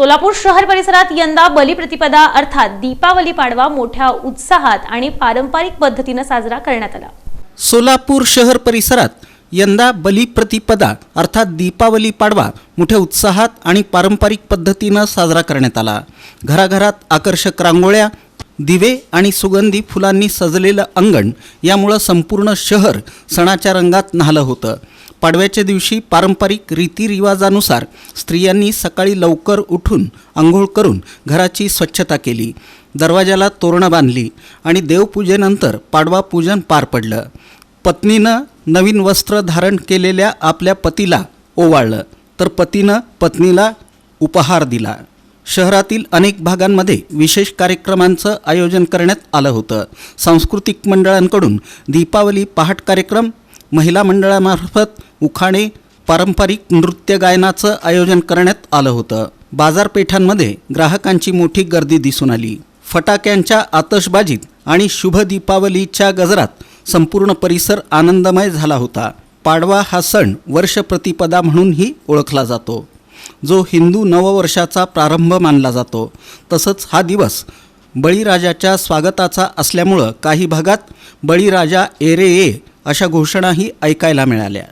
सोलापूर शहर परिसरात यंदा बलिप्रतिपदा अर्थात दीपावली पाडवा मोठ्या उत्साहात आणि पारंपरिक पद्धतीनं साजरा करण्यात आला. सोलापूर शहर परिसरात यंदा बलिप्रतिपदा अर्थात दीपावली पाडवा मोठ्या उत्साहात आणि पारंपरिक पद्धतीनं साजरा करण्यात आला. घराघरात आकर्षक रांगोळ्या दिवे आणि सुगंधी फुलांनी सजलेलं अंगण यामुळं संपूर्ण शहर सणाच्या रंगात न्हालं होतं. पाडव्याच्या दिवशी पारंपरिक रीतिरिवाजानुसार स्त्रियांनी सकाळी लवकर उठून आंघोळ करून घराची स्वच्छता केली. दरवाजाला तोरणं बांधली आणि देवपूजेनंतर पाडवा पूजन पार पडलं. पत्नीनं नवीन वस्त्र धारण केलेल्या आपल्या पतीला ओवाळलं. तर पतीनं पत्नीला उपहार दिला. शहरातील अनेक भागांमध्ये विशेष कार्यक्रमांचं आयोजन करण्यात आलं होतं. सांस्कृतिक मंडळांकडून दीपावली पहाट कार्यक्रम महिला मंडळामार्फत उखाणे पारंपरिक नृत्य गायनाचं आयोजन करण्यात आलं होतं. बाजारपेठांमध्ये ग्राहकांची मोठी गर्दी दिसून आली. फटाक्यांच्या आतषबाजीत आणि शुभ दीपावलीच्या गजरात संपूर्ण परिसर आनंदमय झाला होता. पाडवा हा सण वर्ष प्रतिपदा म्हणूनही ओळखला जातो. जो हिंदू नववर्षाचा प्रारंभ मानला जातो. तसंच हा दिवस बळीराजाच्या स्वागताचा असल्यामुळं काही भागात बळीराजा एरे ए अशा घोषणाही ऐकायला मिळाल्या.